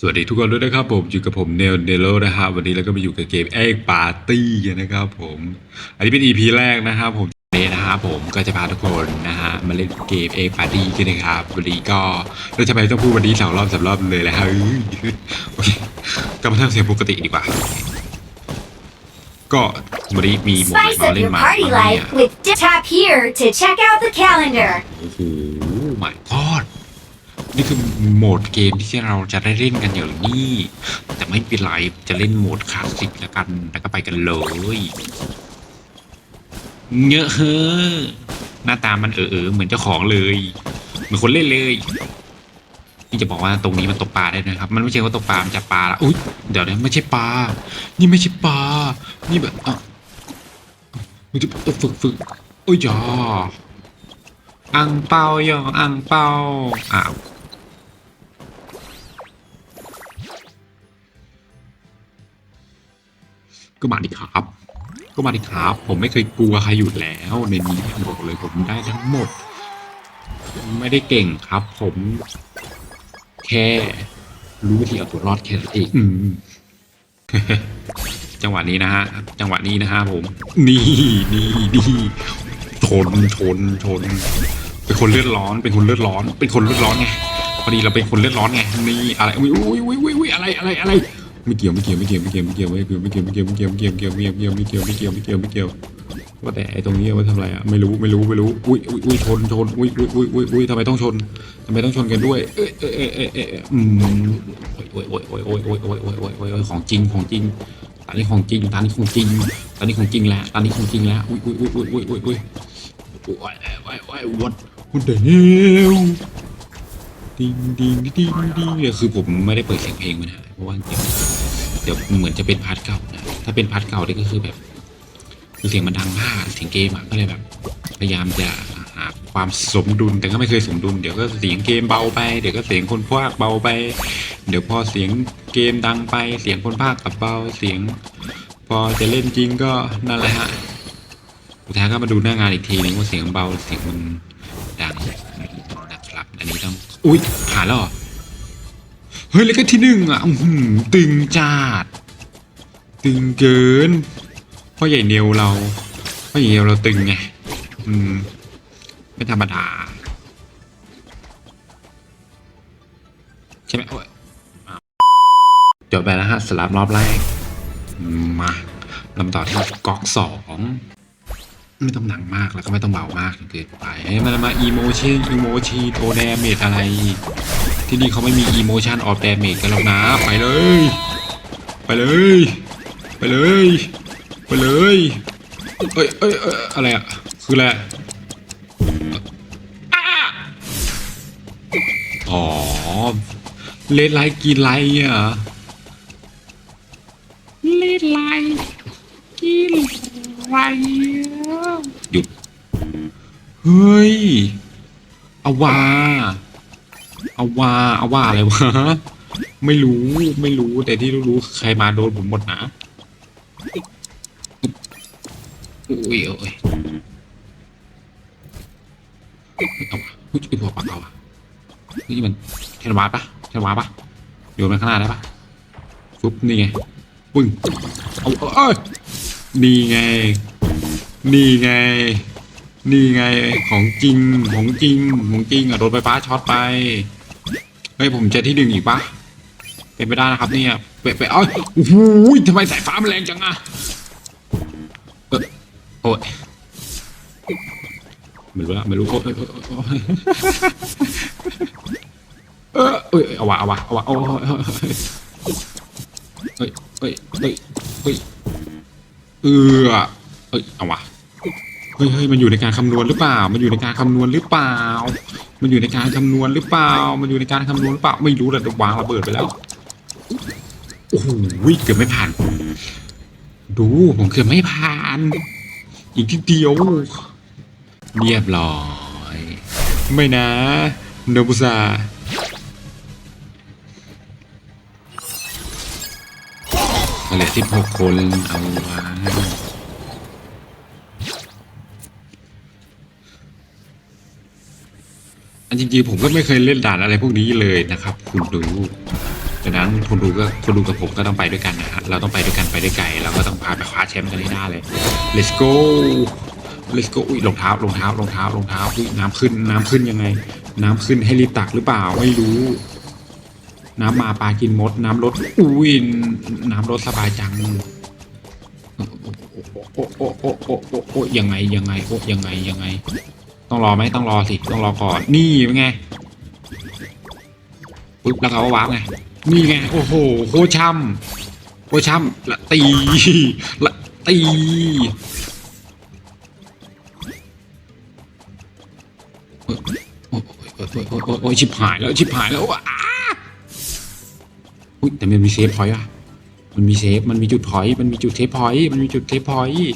สวัสดีทุกคนด้วยนะครับผมอยู่กับผมเนลเนโลนะครับวันนี้เราก็มาอยู่กับเกมเอ็กปาร์ตี้นะครับผม อันนี้เป็น EP แรกนะครับผมวันนี้นะครับผมก็จะพาทุกคนนะฮะมาเล่นเกมเอ็กปาร์ตี้กันนะครับวันนี้ก็เราจะไปต้องพูดวันนี้สองรอบสามรอบเลยแหละฮะเอ้ยโอเคก็มาทำเสียงปกติดีกว่า ก็วันนี้มีโหมดอะไร Spice มา up เล่น your มา party บ้างเนี่ย life with Dip Tap here to check out the calendar. โอ้โห my god นี่คือโหมดเกมที่เราจะได้เล่นกันอย่างนี้ แต่ไม่เป็นไรจะเล่นโหมดคลาสสิกแล้วกัน แล้วก็ไปกันเลยเงอะเฮ้อหน้าตามันเออเออเหมือนเจ้าของเลยเหมือนคนเล่นเลยนี่จะบอกว่าตรงนี้มันตกปลาได้นะครับ มันไม่ใช่ว่าตกปลา มันจะปลาละอุ้ยเดี๋ยวนะไม่ใช่ปลา นี่ไม่ใช่ปลา นี่แบบอะมันจะตกฝึกฝึกโอ้ยจ้าอังเปายองอังเปาอ้าว ก็มาดิครับ ก็มาดิครับ ผมไม่เคยกลัวใครอยู่แล้วในนี้บอกเลยผมได้ทั้งหมด ไม่ได้เก่งครับ ผมแค่รู้วิธีเอาตัวรอดแค่นั้นเองจังหวะนี้นะฮะ จังหวะนี้นะฮะผม นี่นี่นี่ชนชนชน เป็นคนเลือดร้อน เป็นคนเลือดร้อน เป็นคนเลือดร้อนไง พอดีเราเป็นคนเลือดร้อนไง นี่อะไร อุ้ยอุ้ยอุ้ยอุ้ยอุ้ยอะไร อะไร อะไร ไม่เกี่ยวไม่เกี่ยวไม่เกี่ยวไม่เกี่ยวไม่เกี่ยวไม่เกี่ยวไม่เกี่ยวไม่เกี่ยวไม่เกี่ยวไม่เกี่ยวไม่เกี่ยวไม่เกี่ยวไม่เกี่ยวไม่เกี่ยวไม่เกี่ยวไม่เกี่ยวว่าแต่ไอ้ตรงนี้เอาทำอะไรอะไม่รู้ไม่รู้ไม่รู้อุ้ยอุ้ยอุ้ยชนชนอุ้ยอุ้ยอุ้ยอุ้ยอุ้ยทำไมต้องชนทำไมต้องชนกันด้วยเอ้ยเอ้ยเอ้ยเอ้ยเอ้ยอืมโอ้ยโอ้ยโอ้ยโอ้ยโอ้ยโอ้ยโอ้ยโอ้ยโอ้ยโอ้ยของจริงของจริงตอนนี้ของจริงตอนนี้ของจริงตอนนี้ของจริงแล้วตอนนี้ของจริงแล้วอุ้ยอุ้ยอุ้ยอุ้ยอุ้ยอุ้ยอุ้ยโอ้ยโอ้ยโอ้ยวัดวัดเดวดิงดิงดิงดิงเนี่ยคือผมไม่ได้เปิดเสียงเพลงมันนะเพราะว่าเดี๋ยวเดี๋ยวเหมือนจะเป็นพาร์ทเก่านะถ้าเป็นพาร์ทเก่านี่ก็คือแบบเสียงมันดังมากเสียงเกมอะก็เลยแบบ พยายามจะหาความสมดุลแต่ก็ไม่เคยสมดุลเดี๋ยวก็เสียงเกมเบาไปเดี๋ยวก็เสียงคนพากเบาไป เดี๋ยวพอเสียงเกมดังไป เสียงคนพากกับเบาเสียง พอจะเล่นจริงก็นั่นแหละฮะสุดท้ายก็มาดูหน้างานอีกทีนึงว่าเสียงเบาเสียงมันดังนะครับอันนี้ต้องอุ้ยผ่านแล้ว เฮ้ยแล้วก็ที่หนึ่งอะอื้อหือตึงจัดตึงเกินพ่อใหญ่เนียวเราพ่อใหญ่เนียวเราตึงไงอืมไม่ธรรมดาใช่ไหมโอ้ยจบไปแล้วฮะสลับรอบแรก มาลำต่อที่ก๊อกสองไม่ต้องหนังมากแล้วก็ไม่ต้องเบามากเกินไปให้มันมาอีโมชันอีโมชีโทแดเมจอะไร ที่นี่เขาไม่มีอีโมชันออฟแดเมจกันหรอกนะ ไปเลย ไปเลย ไปเลย ไปเลยเอ้ยเอ้ยเอ้ยอะไรอะ คืออะไรอ๋อ เลดไลท์กินไลท์อะเลดไลท์กินไลท์หยุด เฮ้ยอาวา เอาว่าเอาว่าอะไรวะ ไม่รู้ไม่รู้แต่ที่รู้ใครมาโดนผมหมดนะอุ้ยโอ้ยเอาวะอุ้ยไอหัวปากเอาอะนี่มันแคนวาปะแคนวาปะโยนมันข้างหน้าได้ปะฟุบนี่ไงปึ้งเอาเอ้ยนี่ไงนี่ไง นี่ไงของจริงของจริงของจริงอะโดนไฟฟ้าช็อตไปเฮ้ยผมจะที่หนึ่งอีกปะเป็นไปได้นะครับเนี่ยไปไปเอ้ยโอ้โหทำไมสายฟ้ามันแรงจังอะเออโอ้ยไม่รู้ละไม่รู้โอ้ยโอ้ยโอ้ยโอ้ยเออเอ้ยเอาวะเอาวะเอาวะโอ้ยเฮ้ยเฮ้ยเฮ้ยเฮ้ยเออเอ้ยเอาวะ เฮ้ยเฮ้ยมันอยู่ในการคำนวณหรือเปล่า มันอยู่ในการคำนวณหรือเปล่า มันอยู่ในการคำนวณหรือเปล่า มันอยู่ในการคำนวณหรือเปล่า ไม่รู้แหละวางระเบิดไปแล้ว โอ้โหเกือบไม่ผ่าน ดู ผมเกือบไม่ผ่าน อีกทีเดียว เรียบร้อย ไม่นะ โนบุซาเหลือสิบหกคน เอาวะ อันจริงๆผมก็ไม่เคยเล่นด่านอะไรพวกนี้เลยนะครับ คุณดูดังนั้นคนดูก็คนดูกับผมก็ต้องไปด้วยกันนะฮะเราต้องไปด้วยกันไปได้ไกลเราก็ต้องพาไปคว้าแชมป์กันให้ได้เลย let's go let's go อุ้ยรองเท้ารองเท้ารองเท้ารองเท้าอุ้ยน้ำขึ้นน้ำขึ้นยังไง น้ำขึ้นให้รีบตักหรือเปล่าไม่รู้ น้ำมาปลากินมด น้ำลดอุ้ยน้ำลดสบายจังโอ้โอ้โอ้โอ้โอ้โอ้ยังไงยังไงโอ้ยังไงยังไง ต้องรอไหมต้องรอสิต้องรอก่อนนี่เป็นไงปุ๊บแล้วเขาก็วาร์ปไงนี่ไงโอ้โหโคช่ำโคช่ำละตีละตีโอ้ยโอ้ยชิบหายแล้วชิบหายแล้วอ้าอุ้ยแต่มันมีเซฟพอยต์อะมันมีเซฟมันมีจุดพอยต์มันมีจุดเทปพอยต์มันมีจุดเทปพอยต์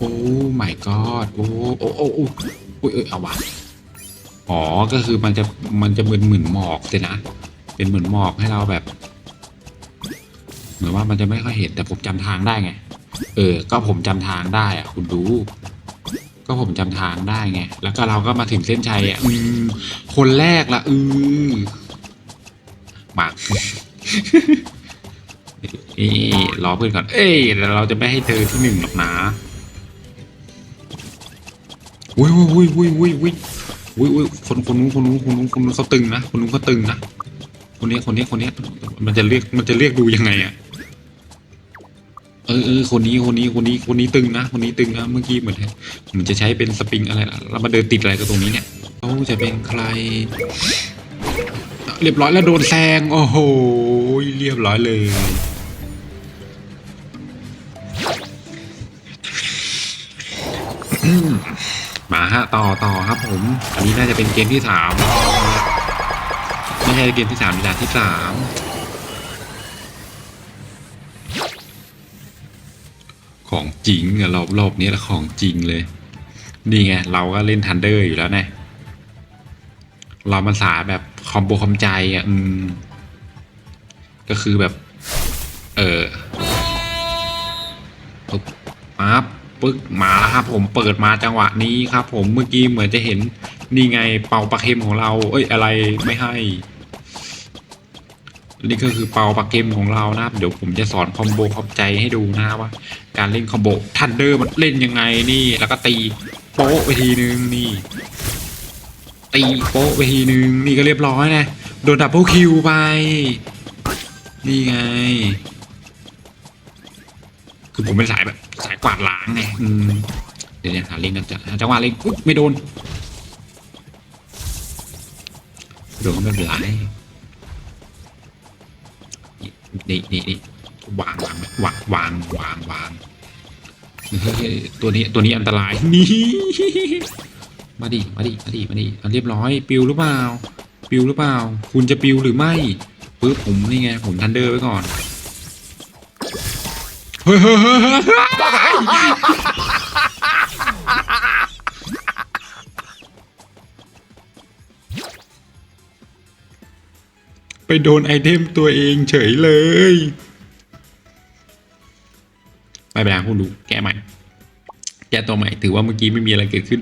โอ้ my god โอ้โอ้โอ้โอ้โอ้ยเอาวะอ๋อ ก็คือมันจะมันจะเหมือนเหมือนหมอกเลยนะ เป็นเหมือนหมอกให้เราแบบ เหมือนว่ามันจะไม่ค่อยเห็นแต่ผมจำทางได้ไง เออ ก็ผมจำทางได้อะคุณดู ก็ผมจำทางได้ไง แล้วก็เราก็มาถึงเส้นชัยอะอืมคนแรกละอือมานี่รอเพื่อนก่อน เอ้ยแต่เราจะไม่ให้เธอที่หนึ่งหรอกนะ อุ้ยอุ้ยอุ้ยอุ้ยอุ้ยอุ้ยอุ้ยคนคนนู้นคนนู้นคนนู้นคนนู้นเขาตึงนะคนนู้นเขาตึงนะคนนี้คนนี้คนนี้มันจะเรียกมันจะเรียกดูยังไงอะเออเออคนนี้คนนี้คนนี้คนนี้ตึงนะคนนี้ตึงนะเมื่อกี้เหมือนเหมือนจะใช้เป็นสปริงอะไรล่ะแล้วมาเดินติดอะไรกับตรงนี้เนี่ยเขาจะเป็นใคร เรียบร้อยแล้วโดนแซงโอ้โหเรียบร้อยเลย มาฮะต่อต่อครับผม อันนี้น่าจะเป็นเกมที่สามไม่ใช่เกมที่สามด่านที่สามของจริงอะรอบรอบนี้ละของจริงเลย นี่ไง เราก็เล่นทันเดอร์อยู่แล้วไงเรามันสาแบบคอมโบคอมใจอะอืมก็คือแบบ เออปึ๊บปั๊บ ปึ๊กมาแล้วครับผมเปิดมาจังหวะนี้ครับ ผมเมื่อกี้เหมือนจะเห็นนี่ไงเป่าปลาเค็มของเรา เอ้ยอะไรไม่ให้ นี่ก็คือเป่าปลาเค็มของเรานะครับ เดี๋ยวผมจะสอนคอมโบคอมใจให้ดูนะว่า การเล่นคอมโบทันเดอร์มันเล่นยังไงนี่ แล้วก็ตีโป๊ะไปทีนึงนี่ ตีโป๊ะไปทีนึงนี่ก็เรียบร้อยนะโดนดับเบิลคิวไป นี่ไง คือผมเป็นสายแบบ สายกวาดล้างไงอืมเดี๋ยวเนี่ยหาเล่นกันจะจังหวะเล่นอุ๊ยไม่โดนไม่โดนก็ไม่เป็นไรนี่นี่นี่วางวางวางวางวางวางเฮ้ยตัวนี้ตัวนี้อันตรายนี่มาดิมาดิมาดิมาดิอะเรียบร้อยปิวหรือเปล่าปิวหรือเปล่า คุณจะปิวหรือไม่ปึ๊บผมนี่ไงผมทันเดอร์ไว้ก่อน ไปโดนไอเทมตัวเองเฉยเลยไม่เป็นไรคุณดูแก้ใหม่ แก้ตัวใหม่ ถือว่าเมื่อกี้ไม่มีอะไรเกิดขึ้น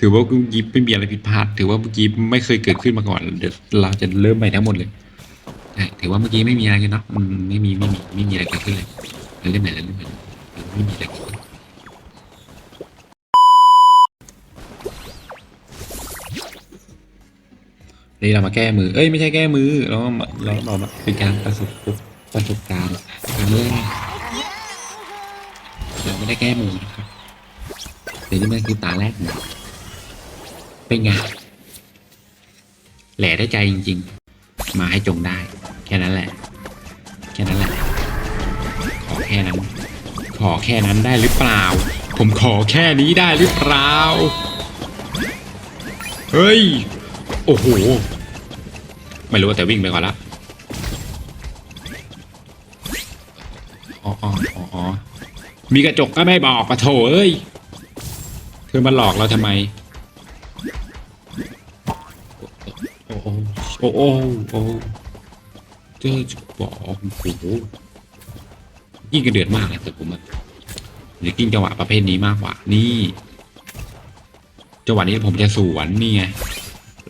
ถือว่าเมื่อกี้ไม่มีอะไรผิดพลาด ถือว่าเมื่อกี้ไม่เคยเกิดขึ้นมาก่อน เดี๋ยวเราจะเริ่มใหม่ทั้งหมดเลยถือว่าเมื่อกี้ไม่มีอะไรเนาะไม่มีไม่มีไม่มีอะไรเกิดขึ้นเลย เราเล่นไหนเราเล่นไหนไม่มีอะไรเกิดขึ้นนี่เรามาแก้มือ เอ้ยไม่ใช่แก้มือ เรามาเราเรามาเป็นการประสบประสบการณ์การเล่นเราไม่ได้แก้มือนะครับเดี๋ยวนี้มันคือตาแรกหนึ่งเป็นไงแหล่ได้ใจจริง ๆ มาให้จงได้ แค่นั้นแหละ ค่นั้น ขอแค่นั้นได้หรือเปล่า ผมขอแค่นี้ได้หรือเปล่า เฮ้ย โอ้โห ไม่รู้แต่วิ่งไปก่อนละอ๋ออ๋ออ๋อมีกระจกก็ไม่บอกปะโถเอ้ย เธอมาหลอกเราทำไม โอ้โหโอ้โหโอ้โหเจอจะบอกโอ้โห ยิ่งกระเดือดมากเลยแต่ผมอะจะกิ้งจังหวะประเภทนี้มากกว่า นี่จังหวะนี้ผมจะสวนนี่ไง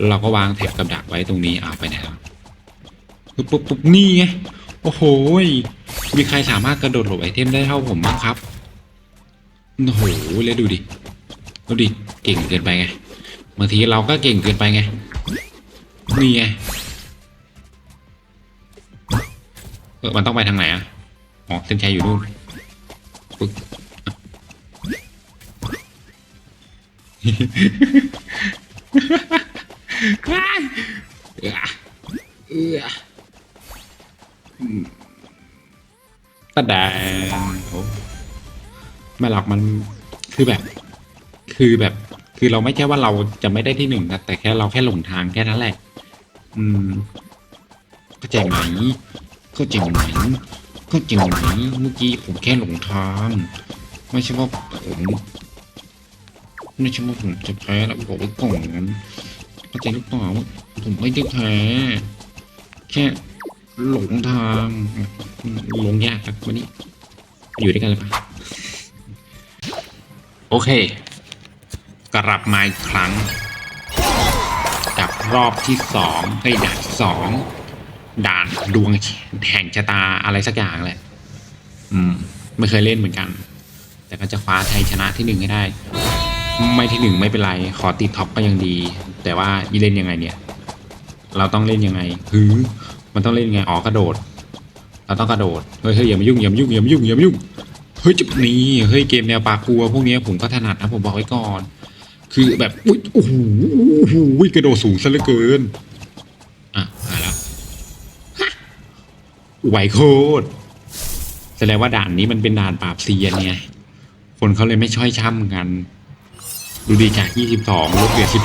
เราก็วางแถบกับดักไว้ตรงนี้เอาไปไหนแล้วปุ๊บปุ๊บปุ๊บนี่ไงโอ้โหยมีใครสามารถกระโดดหลบไอเทมได้เท่าผมบ้างครับโอ้โหแล้วดูดิดูดิเก่งเกินไปไงบางทีเราก็เก่งเกินไปไงนี่ไงเออมันต้องไปทางไหนอะ อ๋อเส้นชัยอยู่นู่นปึ๊กเอื้อเอื้ออืมตะแดงโอ้ไม่หรอกมันคือแบบ คือแบบ คือเราไม่ใช่ว่าเราจะไม่ได้ที่หนึ่งนะแต่แค่เราแค่หลงทางแค่นั้นแหละ อืมเข้าใจไหมเข้าใจไหม เข้าใจไหมเมื่อกี้ผมแค่หลงทาง ไม่ใช่ว่าผม ไม่ใช่ว่าผมจะแพ้แล้วบอกไว้ก่อนนั้นเข้าใจหรือเปล่าผมไม่ได้แพ้แค่หลงทางหลงยากครับวันนี้ อยู่ด้วยกันเลยปะโอเค กลับมาอีกครั้ง กับรอบที่สองไอ้ด่านสอง ด่านดวงแห่งชะตาอะไรสักอย่างแหละ อืม ไม่เคยเล่นเหมือนกัน แต่ก็จะคว้าชัยชนะที่หนึ่งให้ได้ ไม่ที่หนึ่งไม่เป็นไร ขอติดท็อปก็ยังดี แต่ว่าอีเล่นยังไงเนี่ย เราต้องเล่นยังไงหือมันต้องเล่นยังไง อ๋อกระโดด เราต้องกระโดด เฮ้ยเฮ้ยอย่ามายุ่งอย่ามายุ่งอย่ามายุ่งอย่ามายุ่ง เฮ้ยจุดนี้ เฮ้ยเกมแนวปากกลัว พวกเนี้ยผมก็ถนัดนะผมบอกไว้ก่อน คือแบบ อุ๊ยโอ้โหโอ้โหกระโดดสูงซะเหลือเกิน อะหายแล้วฮะ ไหวโคตรแสดงว่าด่านนี้มันเป็นด่านปราบเซียนไงคนเขาเลยไม่ช่อยช่ำกัน ดูดีจาก 22ลดเหลือ 14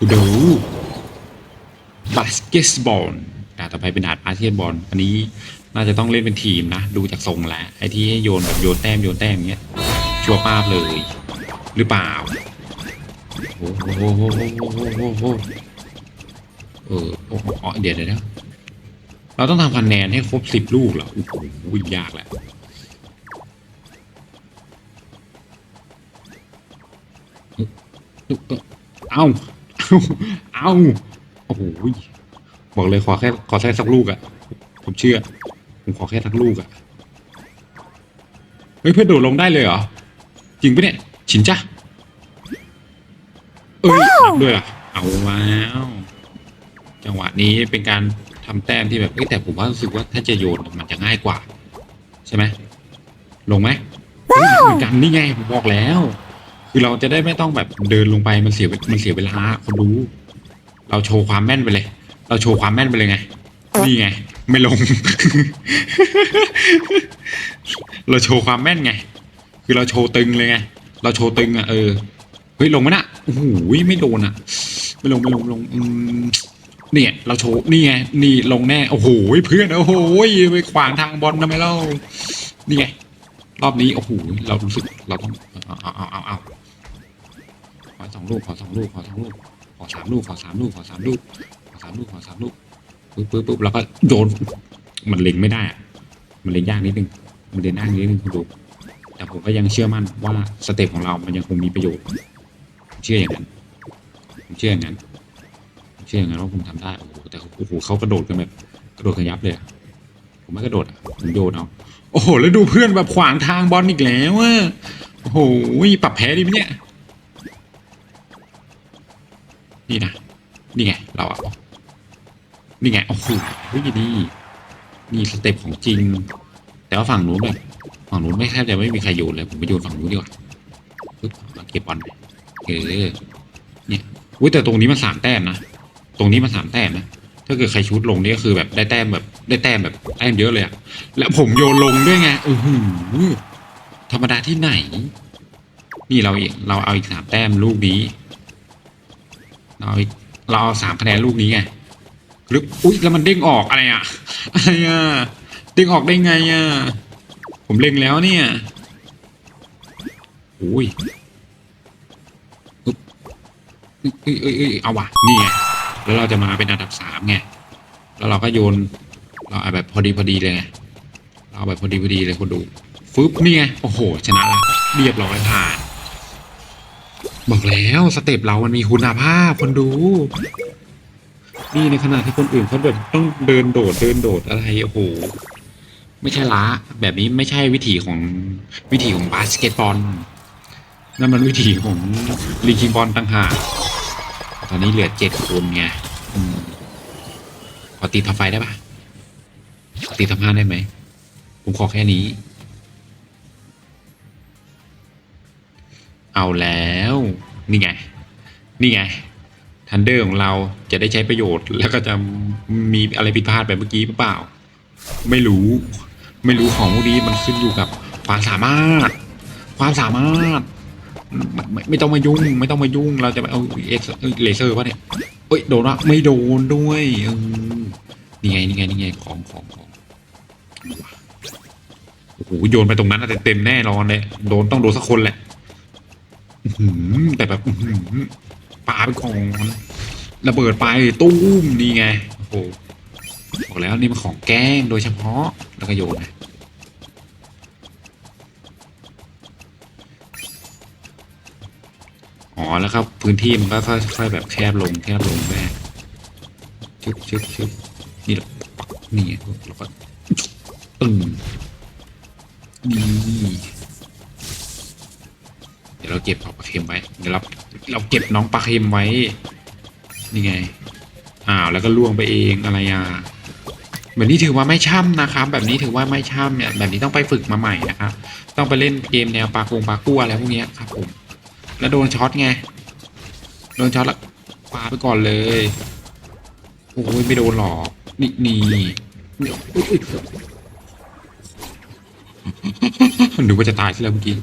ดูดูบาสเกตบอลด่านต่อไปเป็นด่านบาสเกตบอล อันนี้น่าจะต้องเล่นเป็นทีมนะ ดูจากทรงแล้ว ไอ้ที่ให้โยนแบบโยนแต้มโยนแต้มเงี้ย ชัวร์ป้าบเลย หรือเปล่า โอ้โหโอ้โหโอ้โหโอ้โหโอ้โหเออโอ้โหเดี๋ยวเดี๋ยวนะ เราต้องทำคะแนนให้ครบสิบลูกเหรอโอ้โหยากแหละเอาเอาเอาโอ้โหบอกเลยขอแค่ขอแค่สักลูกอะผมเชื่อ ผมขอแค่สักลูกอะเฮ้ยเพื่อนโดดลงได้เลยเหรอ จริงปะเนี่ยฉินจ้ะเอ้ยนับด้วยเหรอะ เอาแล้วจังหวะนี้เป็นการ ทำแต้มที่แบบเอ้ยแต่ผมว่ารู้สึกว่าถ้าจะโยนมันจะง่ายกว่า ใช่ไหมลงไหมเฮ้ยเหมือนกันนี่ไงผมบอกแล้ว คือเราจะได้ไม่ต้องแบบเดินลงไปมันเสียมันเสียเวลาคนดูเราโชว์ความแม่นไปเลย เราโชว์ความแม่นไปเลยไงนี่ไง ไม่ลง เราโชว์ความแม่นไง คือเราโชว์ตึงเลยไง เราโชว์ตึงอะเออเฮ้ยลงไหมน่ะโอ้โหไม่โดนอะ ไม่ลงไม่ลงไม่ลงอืม เนี่ยเราโชว์นี่ไงนี่ลงแน่โอ้โหเพื่อนโอ้โหไปขวางทางบอลทำไมเล่านี่ไงรอบนี้โอ้โหเรารู้สึกเราต้องเอาเอาเอาเอาเอาขอสองลูกขอสองลูกขอสองลูกขอสามลูกขอสามลูกขอสามลูกขอสามลูกขอสามลูกปึ๊บปึ๊บปึ๊บแล้วก็โยนมันเล็งไม่ได้ มันเล็งยากนิดนึงมันเดินยากนิดนึงคุณดูแต่ผมก็ยังเชื่อมั่นว่าสเต็ปของเรามันยังคงมีประโยชน์เชื่ออย่างนั้นผมเชื่ออย่างนั้น เชื่ออย่างนั้นว่าผมทำได้โอ้โหแต่โอ้โหเขากระโดดกันแบบกระโดดขยับเลยผมไม่กระโดดอะผมโยนเอาโอ้โหแล้วดูเพื่อนแบบขวางทางบอลอีกแล้วอะโอ้โหปรับแพ้ดีไหมเนี่ยนี่นะนี่ไงเราอะนี่ไงโอ้โหนี่นี่สเต็ปของจริง แต่ว่าฝั่งนู้นแบบฝั่งนู้นไม่แทบจะไม่มีใครโยนเลยผมไปโยนฝั่งนู้นดีกว่าปึ๊บมาเก็บบอลไปเออเนี่ยอุ้ยแต่ตรงนี้มันสามแต้มนะ ตรงนี้มันสามแต้มนะถ้าเกิดใครชุดลงนี่ก็คือแบบได้แต้มแบบได้แต้มแบบแต้มเยอะเลยอะแล้วผมโยนลงด้วยไงโอ้โหธรรมดาที่ไหน นี่เราอีกเราเอาอีกสามแต้มลูกนี้ เราเอาอีกเราเอาสามคะแนนลูกนี้ไงหรืออุ๊ยแล้วมันเด้งออกอะไรอะอะไรอะเด้งออกได้ไงอะผมเล็งแล้วเนี่ยโอ้ยอุ๊บเอ้ยเอ้ยเอ้ยเอาว่ะนี่ไง แล้วเราจะมาเป็นอันดับสามไงแล้วเราก็โยนเราเอาแบบพอดีพอดีเลยไงเราแบบพอดีพอดีเลยคนดูฟึบนี่ไงโอ้โห ชนะละเรียบร้อยผ่าน บอกแล้วสเต็ปเรามันมีคุณภาพคนดู นี่ในขณะที่คนอื่นเขาแบบต้องเดินโดดเดินโดดอะไรโอ้โหไม่ใช่ละแบบนี้ไม่ใช่วิถีของวิถีของบาสเกตบอลนั่นมันวิถีของลีคิงบอลต่างหาก ตอนนี้เหลือเจ็ดคนไงอืมขอตีทับไฟได้ปะขอตีทับห้าได้ไหม ผมขอแค่นี้ เอาแล้ว นี่ไง นี่ไงทันเดอร์ของเราจะได้ใช้ประโยชน์ แล้วก็จะมีอะไรผิดพลาดแบบเมื่อกี้เปล่า ไม่รู้ ไม่รู้ของพวกนี้มันขึ้นอยู่กับความสามารถ ความสามารถ ไม่ไม่ต้องมายุ่ง ไม่ต้องมายุ่ง เราจะไปเอาเอ็กซ์เลเซอร์ป่ะเนี่ยเอ้ยโดนวะไม่โดนด้วยเออนี่ไงนี่ไงนี่ไงของของของโอ้โหโยนไปตรงนั้นน่เต็มแน่นอนเลยโดนต้องโดนสักคนแหละหือแต่แบบหือปาไปกอนระเบิดไปตุ้มนี่ไงโอ้โหบอกแล้วนี่มันของแกล้งโดยเฉพาะแล้วก็โยนนะ อ๋อแล้วครับพื้นที่มันก็ค่อยๆแบบแคบลงแคบลงแม่ชึบชึบชึบนี่แหละนี่ไงแล้วก็ตึงนี่เดี๋ยวเราเก็บปลาเค็มไว้เดี๋ยวเราเราเก็บน้องปลาเค็มไว้ นี่ไงอ้าวแล้วก็ล่วงไปเองอะไรอะแบบนี้ถือว่าไม่ช่ำนะครับ แบบนี้ถือว่าไม่ช่ำเนี่ยแบบนี้ต้องไปฝึกมาใหม่นะครับ ต้องไปเล่นเกมแนวปลาโกงปลากู้อะไรพวกเนี้ยครับผม แล้วโดนช็อตไง โดนช็อตแล้วปาไปก่อนเลย โอ้ยไม่โดนหรอกนี่นี่นี่อุ๊ยอุ๊ยนึกว่าจะตายซะแล้วเมื่อกี้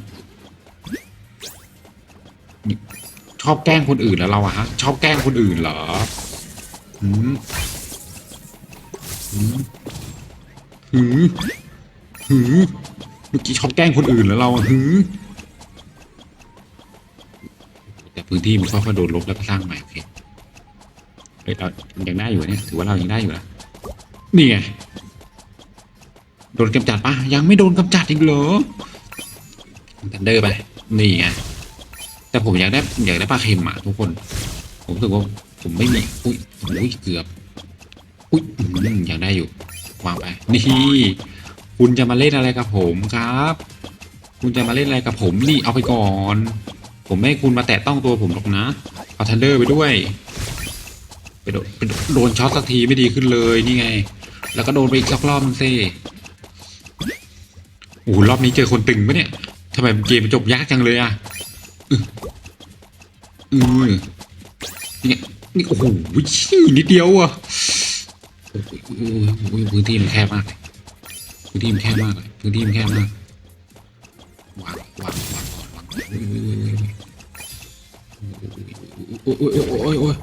ชอบแกล้งคนอื่นแล้วเราอะฮะ ชอบแกล้งคนอื่นเหรอหืมหืมหืมหืมเมื่อกี้ชอบแกล้งคนอื่นแล้วเราอะหืม แต่พื้นที่มันค่อยๆโดนลบแล้วก็สร้างใหม่โอเคเฮ้ยเรายังได้อยู่เนี่ยถือว่าเรายังได้อยู่นะนี่ไงโดนกำจัดปะยังไม่โดนกำจัดอีกเหรอทันเดอร์ไปนี่ไงแต่ผมอยากได้อยากได้ปลาเค็มอะทุกคน ผมรู้สึกว่าผมไม่มีอุ้ยอุ้ยเกือบอุ้ยอยากได้อยู่วางไปนี่คุณจะมาเล่นอะไรกับผมครับ คุณจะมาเล่นอะไรกับผมนี่เอาไปก่อน ผมไม่ให้คุณมาแตะต้องตัวผมหรอกนะ เอาทันเดอร์ไปด้วย ไปโดนไปโดนช็อตสักทีไม่ดีขึ้นเลยนี่ไง แล้วก็โดนไปอีกสักรอบนึงสิโอ้รอบนี้เจอคนตึงปะเนี่ยทำไมเกมจบยากจังเลยอะอือนี่นี่โอ้โหชี้นิดเดียวอะโอ้โหพื้นที่มันแคบมากพื้นที่มันแคบมากพื้นที่มันแคบมากวางวาง โอ้ยโอ้ยโอ้ยโอ้ย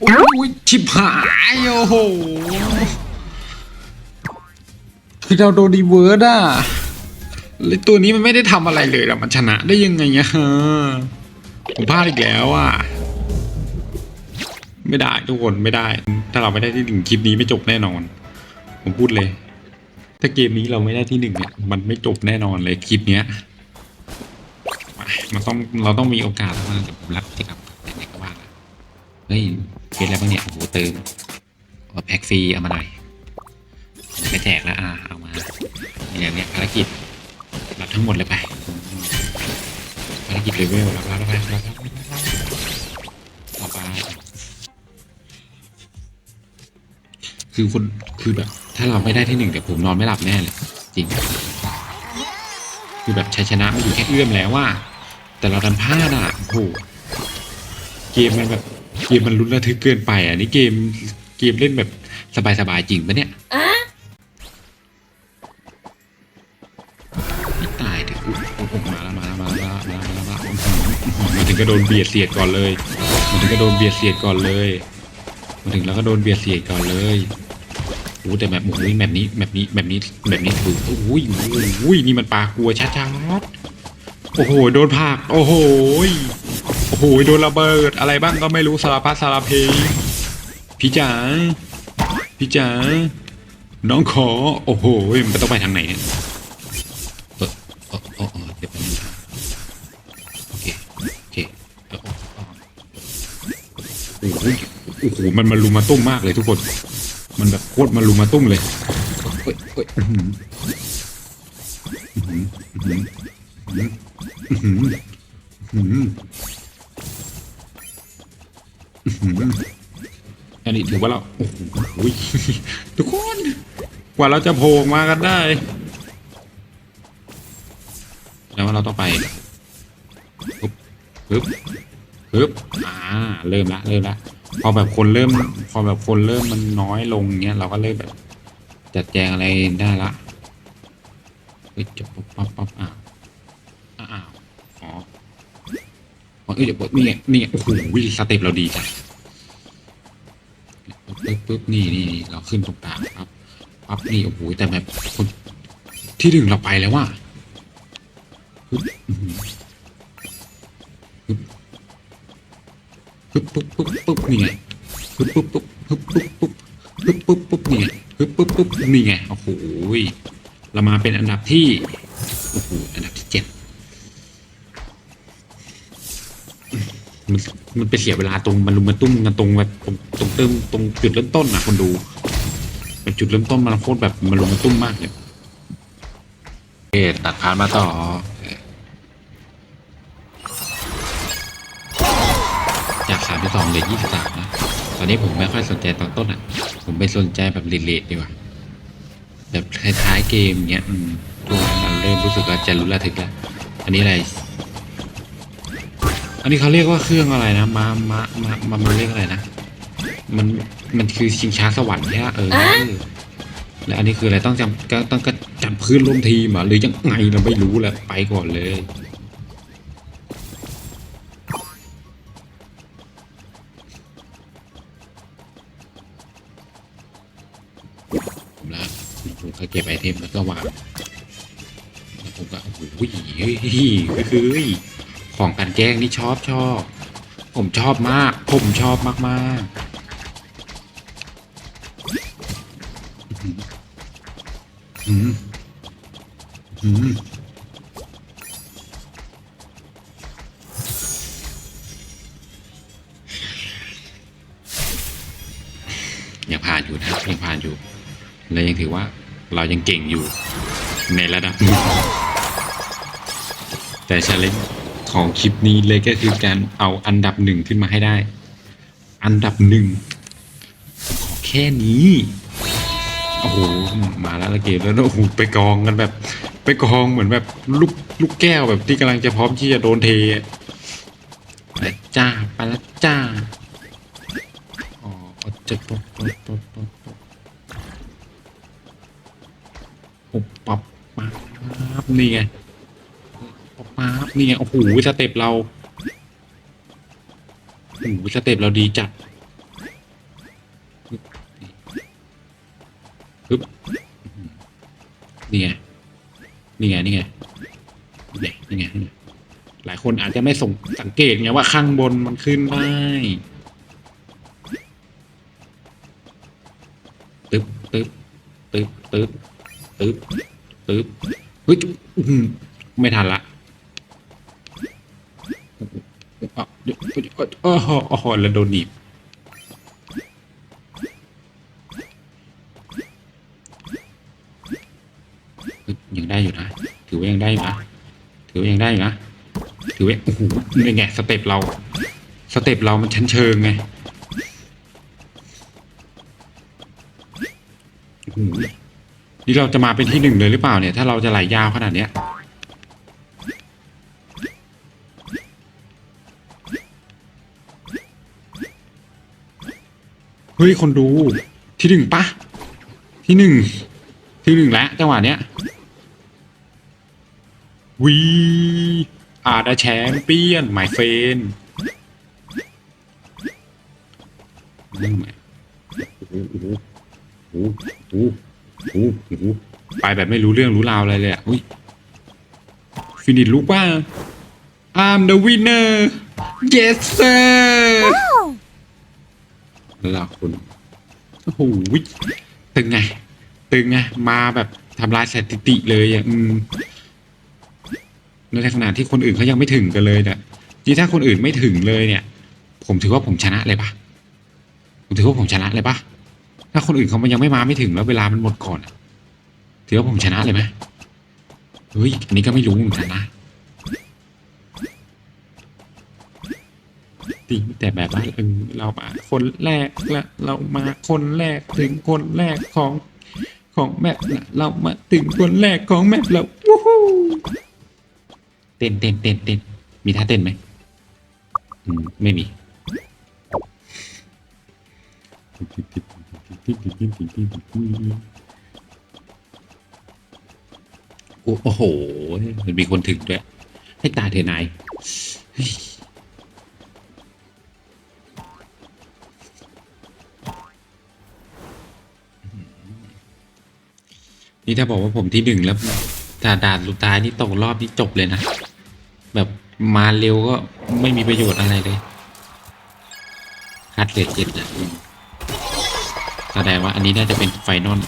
โอ๊ยโอ๊ยชิบหายโอ้โหคือเราโดนดีเวิร์ดอะแล้วตัวนี้มันไม่ได้ทำอะไรเลยอะมันชนะได้ยังไงอะฮะผมพลาดอีกแล้วอะไม่ได้ทุกคนไม่ได้ ถ้าเราไม่ได้ที่หนึ่งคลิปนี้ไม่จบแน่นอน ผมพูดเลย ถ้าเกมนี้เราไม่ได้ที่หนึ่งเนี่ยมันไม่จบแน่นอนเลยคลิปเนี้ย มันต้องเราต้องมีโอกาสแล้วนะแต่ผมรับที่กับไหนก็ว่าละเฮ้ยเกมอะไรบ้างเนี่ยโอ้โหเติมแพ็กฟรีเอามาหน่อยไปแจกแล้วอ่าเอามาอย่างเนี้ยภารกิจรับทั้งหมดเลยไปภารกิจเลเวลรับรับรับรับรับต่อไปคือคนคือแบบ ถ้าเราไม่ได้ที่หนึ่งเดี๋ยวผมนอนไม่หลับแน่เลยจริงคือแบบชัยชนะมันอยู่แค่เอื้อมแล้วว่า แต่เราดันพลาดอะโอ้โหเกมมันแบบเกมมันลุ้นระทึกเกินไปอะนี่เกมเกมเล่นแบบสบายๆจริงปะเนี่ยไม่ตายเถอะอุ๊ยโอ้โหมาแล้วมาแล้วมาแล้วมาแล้วมาแล้วมาแล้วมาถึงก็โดนเบียดเสียดก่อนเลยมาถึงก็โดนเบียดเสียดก่อนเลยมาถึงแล้วก็โดนเบียดเสียดก่อนเลยโอ้แต่แบบโอ้ยแบบนี้แบบนี้แบบนี้แบบนี้ถือโอ้ยโอ้ยนี่มันปลากลัวชัดๆ โอ้โห โดนผัก โอ้โห โอ้โห โดนระเบิด อะไรบ้างก็ไม่รู้สารพัดสารเพพี่จ๋า พี่จ๋า น้องขอ โอ้โห มันต้องไปทางไหนเนี่ยเออเออเออเออเดี๋ยวไปบนึงครับโอเค โอเคเออเออเออโอ้ยโอ้โห มันมารุมมาตุ้มมากเลยทุกคน มันแบบโคตรมารุมมาตุ้มเลยเฮ้ยเฮ้ย อันนี้ถือว่าเราโอ้โหทุกคน กว่าเราจะโผล่มากันได้ แล้วว่าเราต้องไปปึ๊บปึ๊บปึ๊บอ่า เริ่มละเริ่มละพอแบบคนเริ่ม พอแบบคนเริ่มมันน้อยลงเงี้ยเราก็เริ่มแบบ จัดแจงอะไรได้ละเฮ้ยจะปั๊บปั๊บปั๊อ้าวอ้าวอ๋อ อ๋อเอ้ยเดี๋ยวนี่ไงนี่ไงโอ้โหสเต็ปเราดีจังปึ๊บปึ๊บนี่นี่นี่เราขึ้นตรงกลางปั๊บปั๊บนี่โอ้โหแต่แบบคนที่หนึ่งเราไปแล้วว่ะปึ๊บปึ๊บปึ๊บปึ๊บนี่ไงปึ๊บปึ๊บปึ๊บปึ๊บปึ๊บปึ๊บปึ๊บปึ๊บปึ๊บนี่ไงปึ๊บปึ๊บปึ๊บนี่ไงโอ้โหเรามาเป็นอันดับที่ มันมันไปเสียเวลาตรงมันลุมมันตุ้มกันตรงแบบตรงตรงเติมตรงจุดเริ่มต้นนะคนดูเป็นจุดเริ่มต้นมันโคตรแบบมันลุมมันตุ้มมากเลยเอ๊ตัดพานมาต่อจากสามที่สองเหลือยี่สิบสามนะตอนนี้ผมไม่ค่อยสนใจตอนต้นอะ ผมไปสนใจแบบเลดๆดีกว่าแบบท้ายๆเกมเงี้ยอืมช่วงนั้นเริ่มรู้สึกว่าจะรู้ระทึกแล้วอันนี้อะไร อันนี้เขาเรียกว่าเครื่องอะไรนะมามามามามันเรียกอะไรนะ มันมันคือชิงช้าสวรรค์ใช่ไหมเออแล้วอันนี้คืออะไรต้องจำก็ต้องก็จับพื้นร่วมทีมเหรอหรือยังไงเราไม่รู้แหละไปก่อนเลยผมแล้วผมก็เก็บไอเทมแล้วก็วางแล้วผมก็โอ้โหเฮ้ยเฮ้ยเฮ้ย ของกันแกล้งนี่ชอบชอบ ผมชอบมาก ผมชอบมากมากอืมอืมยังผ่านอยู่นะยังผ่านอยู่และยังถือว่าเรายังเก่งอยู่ในระดับแต่ชาเลนจ์ ของคลิปนี้เลยก็คือการเอาอันดับหนึ่งขึ้นมาให้ได้ อันดับหนึ่งขอแค่นี้ โอ้โห มาแล้วละเกมแล้วโอ้โหไปกองกันแบบ ไปกองเหมือนแบบลูกลูกแก้วแบบที่กำลังจะพร้อมที่จะโดนเทไปละจ้าไปละจ้าอ๋อจะปบปบปบปบปบปุ๊บปับปั๊บนี่ไงปั๊บปั๊บ นี่ไงโอ้โหสเต็ปเราโอ้โหสเต็ปเราดีจัดปึ๊บนี่ไงนี่ไงนี่ไงนี่ไงนี่ไงหลายคนอาจจะไม่สงสังเกตไงว่าข้างบนมันขึ้นได้ตึ๊บตึ๊บตึ๊บตึ๊บตึ๊บตึ๊บเฮ้ยไม่ทันละ โอ้โหโอ้โหแล้วโดนหนีบยังได้อยู่นะ ถือว่ายังได้อยู่นะ ถือว่ายังได้อยู่นะ ถือว่าโอ้โหนี่ไงสเต็ปเรา สเต็ปเรามันชั้นเชิงไงโอ้โหนี่เราจะมาเป็นที่หนึ่งเลยหรือเปล่าเนี่ย ถ้าเราจะไหลยาวขนาดเนี้ย เฮ้ยคนดูที่หนึ่งปะที่หนึ่งที่หนึ่งแล้วจังหวะเนี้ยวีอาดาแชมเปี้ยนหมายเฟนนั่ไหมโอ้โหโอ้โหโอ้โหโอ้โหไปแบบไม่รู้เรื่องรู้ราวอะไรเลยอะอุ้ยฟินิชลุกว่า I'm the winner yes sir แล้วเราคุณโอ้โหตึงไง ตึงไง มาแบบทำลายสถิติเลยอะอืมในขณะที่คนอื่นเขายังไม่ถึงกันเลยเนี่ยที่ถ้าคนอื่นไม่ถึงเลยเนี่ย ผมถือว่าผมชนะเลยปะผมถือว่าผมชนะเลยปะถ้าคนอื่นเขามันยังไม่มาไม่ถึงแล้วเวลามันหมดก่อนถือว่าผมชนะเลยไหมเฮ้ยอันนี้ก็ไม่รู้เหมือนกันนะ จริงแต่แบบว่าเออเรามาคนแรกและเรามาคนแรกถึงคนแรกของของแมปละเรามาถึงคนแรกของแมปแล้ววู้ฮู้เต้นเต้นเต้นเต้นมีท่าเต้นไหมอืมไม่มีโอ้โอ้โหมันมีคนถึงด้วย ให้ตาเถอนาย นี่ถ้าบอกว่าผมที่หนึ่งแล้วด่าด่านสุดท้ายนี่ตกรอบนี่จบเลยนะ แบบมาเร็วก็ไม่มีประโยชน์อะไรเลยคัดเลทเจ็ดอะแสดงว่าอันนี้น่าจะเป็นไฟนอล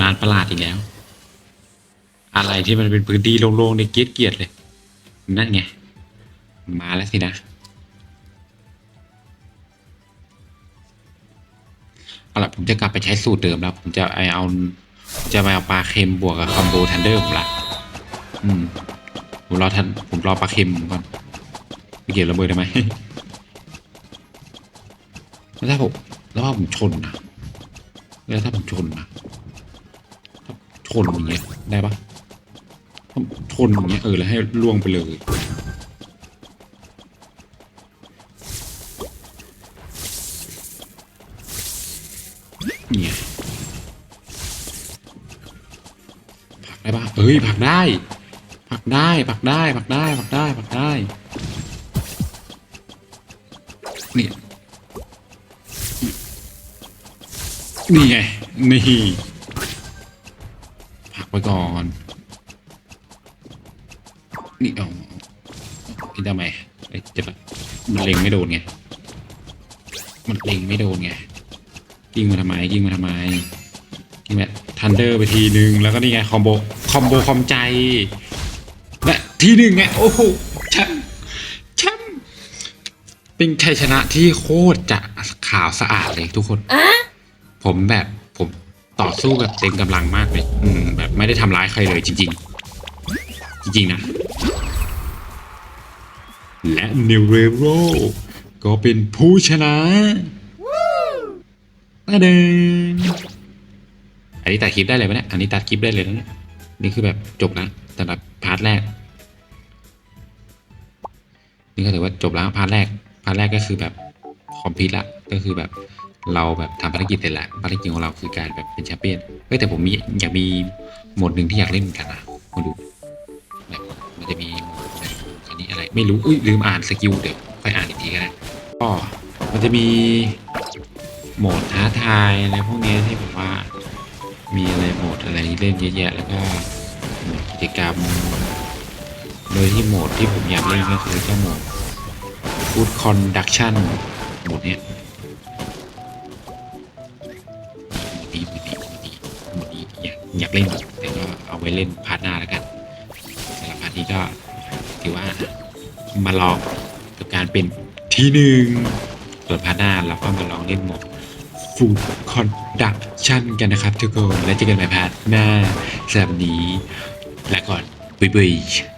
ลานประหลาดอีกแล้ว อะไรที่มันเป็นพื้นที่โล่งๆในเกียดเกียดๆเลย นั่นไง มาแล้วสินะ เอาล่ะผมจะกลับไปใช้สูตรเดิมแล้ว ผมจะไอเอา จะไปเอาปลาเค็มบวกกับคอมโบทันเดอร์ผมละอืมผมรอทันผมรอปลาเค็มก่อนไปเก็บระเบิดได้ไหมแล้วถ้าผมแล้วถ้าผมชนนะแล้วถ้าผมชนนะชนอย่างเงี้ยได้ปะถ้าชนอย่างเงี้ยเออแล้วให้ล่วงไปเลย เอ้ยผักได้ผักได้ผักได้ผักได้ผักได้ผักได้เนี่ยนี่ไงนี่ผักไปก่อนนี่เอาคิดทำไมเอ้ยจะแบมันเล็งไม่โดนไงมันเล็งไม่โดนไงยิงมาทำไมยิงมาทำไมยิงแบบทันเดอร์ไปทีนึงแล้วก็นี่ไงคอมโบ อมโบคอมใจ และทีหนึ่งไงโอ้โหแชมป์แชมป์เป็นชัยชนะที่โคตรจะขาวสะอาดเลยทุกคน ผมแบบผมต่อสู้แบบเต็มกำลังมากเลย อืม แบบไม่ได้ทำร้ายใครเลยจริง ๆ จริง ๆ นะ และเนเรโรก็เป็นผู้ชนะตาเดินอันนี้ตัดคลิปได้เลยไหมเนี่ย อันนี้ตัดคลิปได้เลยนะเนี่ย นี่คือแบบจบนะสำหรับพาร์ทแรก นี่ก็ถือว่าจบแล้วพาร์ทแรก พาร์ทแรกก็คือแบบคอมพิวต์ละ ก็คือแบบเราแบบทำภารกิจเสร็จแล้วภารกิจของเราคือการแบบเป็นแชมเปี้ยนเฮ้ยแต่ผมมีอยากมีโหมดหนึ่งที่อยากเล่นเหมือนกันนะมาดูแบบมันจะมีโหมดแบบอันนี้อะไรไม่รู้อุ้ยลืมอ่านสกิลเดี๋ยวค่อยอ่านอีกทีก็ได้ก็มันจะมีโหมดท้าทายอะไรพวกนี้ที่ผมว่า มีอะไรโหมดอะไรเล่นเยอะแยะแล้วก็โหมดกิจกรรม โดยที่โหมดที่ผมอยากเล่นก็คือเจ้าโหมด Food Conduction โหมดเนี้ยโหมดนี้โหมดนี้โหมดนี้โหมดนี้อยากอยากเล่นแต่ก็เอาไว้เล่นพาร์ทหน้าแล้วกันสำหรับพาร์ทนี้ก็ถือว่ามาลองกับการเป็นที่หนึ่งส่วนพาร์ทหน้าเราก็มาลองเล่นโหมด Food ดักชั่นกันนะครับทุกคน แล้วเจอกันใหม่พาร์ทหน้าสำหรับนี้ลาก่อนบ๊ายบาย